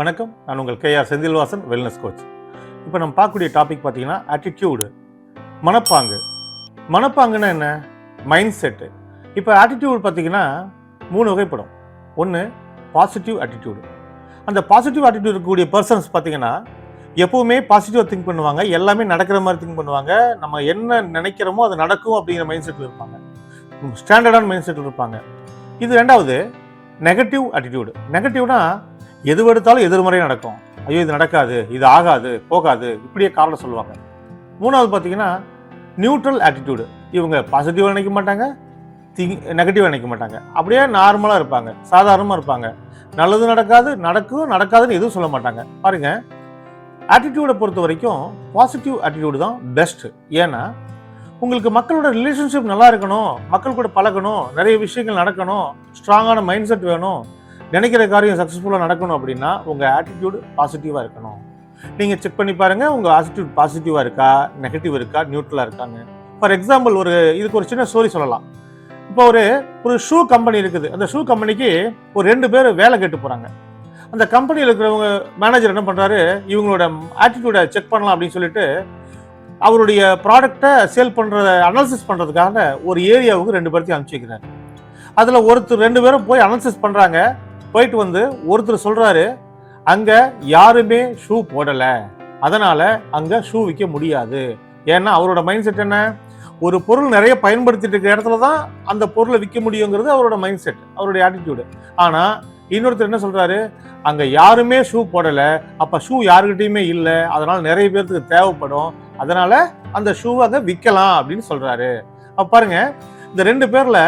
வணக்கம். நான் உங்கள் கேஆர் செந்தில்வாசன் வெல்னஸ் கோச் இப்போ நம்ம பார்க்கக்கூடிய டாபிக் பார்த்தீங்கன்னா ஆட்டிடியூடு மனப்பாங்கு. மனப்பாங்குன்னா என்ன? மைண்ட் செட்டு இப்போ ஆட்டிடியூடு பார்த்தீங்கன்னா மூணு வகைப்படும். ஒன்று பாசிட்டிவ் ஆட்டிடியூடு அந்த பாசிட்டிவ் ஆட்டிடியூட் இருக்கக்கூடிய பர்சன்ஸ் பார்த்தீங்கன்னா எப்போவுமே பாசிட்டிவாக திங்க் பண்ணுவாங்க. எல்லாமே நடக்கிற மாதிரி திங்க் பண்ணுவாங்க. நம்ம என்ன நினைக்கிறோமோ அது நடக்கும் அப்படிங்கிற மைண்ட் செட்டில் இருப்பாங்க. ஸ்டாண்டர்டான மைண்ட் செட்டில் இருப்பாங்க. இது ரெண்டாவது நெகட்டிவ் ஆட்டிடியூடு நெகட்டிவ்னா எது எடுத்தாலும் எதிர்மறை நடக்கும். ஐயோ இது நடக்காது இது ஆகாது போகாது இப்படியே காரணம் சொல்லுவாங்க. மூணாவது பார்த்தீங்கன்னா நியூட்ரல் ஆட்டிடியூடு இவங்க பாசிட்டிவாக நினைக்க மாட்டாங்க திங் நெகட்டிவாக நினைக்க மாட்டாங்க. அப்படியே நார்மலாக இருப்பாங்க சாதாரணமாக இருப்பாங்க. நல்லது நடக்காது நடக்கும் நடக்காதுன்னு எதுவும் சொல்ல மாட்டாங்க. பாருங்க ஆட்டிடியூடை பொறுத்த வரைக்கும் பாசிட்டிவ் ஆட்டிடியூடு தான் பெஸ்ட் ஏன்னா உங்களுக்கு மக்களோட ரிலேஷன்ஷிப் நல்லா இருக்கணும் மக்கள் கூட பழகணும் நிறைய விஷயங்கள் நடக்கணும் ஸ்ட்ராங்கான மைண்ட் செட் வேணும். நினைக்கிற காரியம் சக்ஸஸ்ஃபுல்லாக நடக்கணும் அப்படின்னா உங்கள் ஆட்டிடியூடு பாசிட்டிவாக இருக்கணும். நீங்கள் செக் பண்ணி பாருங்கள் உங்கள் ஆட்டிடியூட் பாசிட்டிவாக இருக்கா நெகட்டிவ் இருக்கா நியூட்ரலாக இருக்கான்னு. ஃபார் எக்ஸாம்பிள் ஒரு இதுக்கு ஒரு சின்ன ஸ்டோரி சொல்லலாம். இப்போ ஒரு ஒரு ஷூ கம்பெனி இருக்குது. அந்த ஷூ கம்பெனிக்கு ஒரு ரெண்டு பேர் வேலை கேட்டு போகிறாங்க அந்த கம்பெனியில் இருக்கிறவங்க மேனேஜர் என்ன பண்ணுறாரு இவங்களோட ஆட்டிடியூடை செக் பண்ணலாம் அப்படின்னு சொல்லிட்டு அவருடைய ப்ராடக்டை சேல் பண்ணுறத அனாலிசிஸ் பண்ணுறதுக்காக ஒரு ஏரியாவுக்கு ரெண்டு பேர்த்தையும் அனுப்பிச்சி வைக்கிறாரு. அதில் ஒருத்தர் ரெண்டு பேரும் போய் அனாலிசிஸ் பண்ணுறாங்க போயிட்டு வந்து ஒருத்தர் சொல்கிறாரு அங்கே யாருமே ஷூ போடலை. அதனால் அங்கே ஷூ விற்க முடியாது. ஏன்னா அவரோட மைண்ட் செட் என்ன? ஒரு பொருள் நிறைய பயன்படுத்திட்டு இருக்கிற இடத்துல தான் அந்த பொருளை விற்க முடியுங்கிறது அவரோட மைண்ட் செட் அவருடைய ஆட்டிடியூடு ஆனால் இன்னொருத்தர் என்ன சொல்கிறாரு அங்கே யாருமே ஷூ போடலை. அப்போ ஷூ யாருக்கிட்டையுமே இல்லை. அதனால் நிறைய பேர்த்துக்கு தேவைப்படும். அதனால் அந்த ஷூவை அதை விற்கலாம் அப்படின்னு சொல்கிறாரு அப்ப பாருங்க இந்த ரெண்டு பேரில்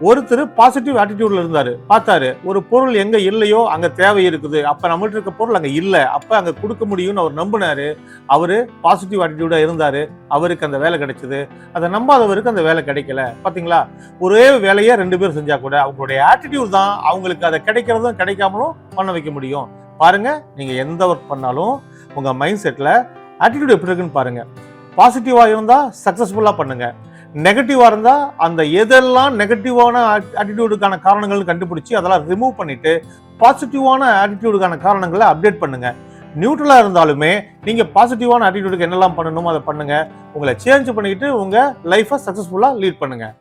ஒருத்தர் பாசிட்டிவ் ஆட்டிடியூட்ல இருந்தாரு. பார்த்தாரு ஒரு பொருள் எங்க இல்லையோ அங்க தேவை இருக்குது. அப்ப நம்மகிட்ட இருக்க பொருள் அங்க இல்ல. அப்ப அங்க கொடுக்க முடியும்னு அவர் நம்பினாரு. அவரு பாசிட்டிவ் ஆட்டிடியூடா இருந்தாரு. அவருக்கு அந்த வேலை கிடைச்சது. அதை நம்பாதவருக்கு அந்த வேலை கிடைக்கல. பாத்தீங்களா? ஒரே வேலையை ரெண்டு பேரும் செஞ்சா கூட அவங்களுடைய ஆட்டிடியூட் தான் அவங்களுக்கு அதை கிடைக்கிறதும் கிடைக்காமலும் பண்ண வைக்க முடியும். பாருங்க நீங்க எந்த ஒர்க் பண்ணாலும் உங்க மைண்ட் செட்ல ஆட்டிடியூட் எப்படி இருக்குன்னு பாருங்க. பாசிட்டிவா இருந்தா சக்சஸ்ஃபுல்லா பண்ணுங்க. நெகட்டிவாக இருந்தால் அந்த எதெல்லாம் நெகட்டிவான ஆட்டிடியூடுக்கான காரணங்கள் கண்டுபிடிச்சி அதெல்லாம் ரிமூவ் பண்ணிவிட்டு பாசிட்டிவான ஆட்டிடியூடுக்கான காரணங்களை அப்டேட் பண்ணுங்கள் நியூட்ரலாக இருந்தாலுமே நீங்கள் பாசிட்டிவான ஆட்டிடியூடுக்கு என்னெல்லாம் பண்ணணுமோ அதை பண்ணுங்கள் உங்களை சேஞ்ச் பண்ணிக்கிட்டு உங்கள் லைஃப்பை சக்ஸஸ்ஃபுல்லாக லீட் பண்ணுங்கள்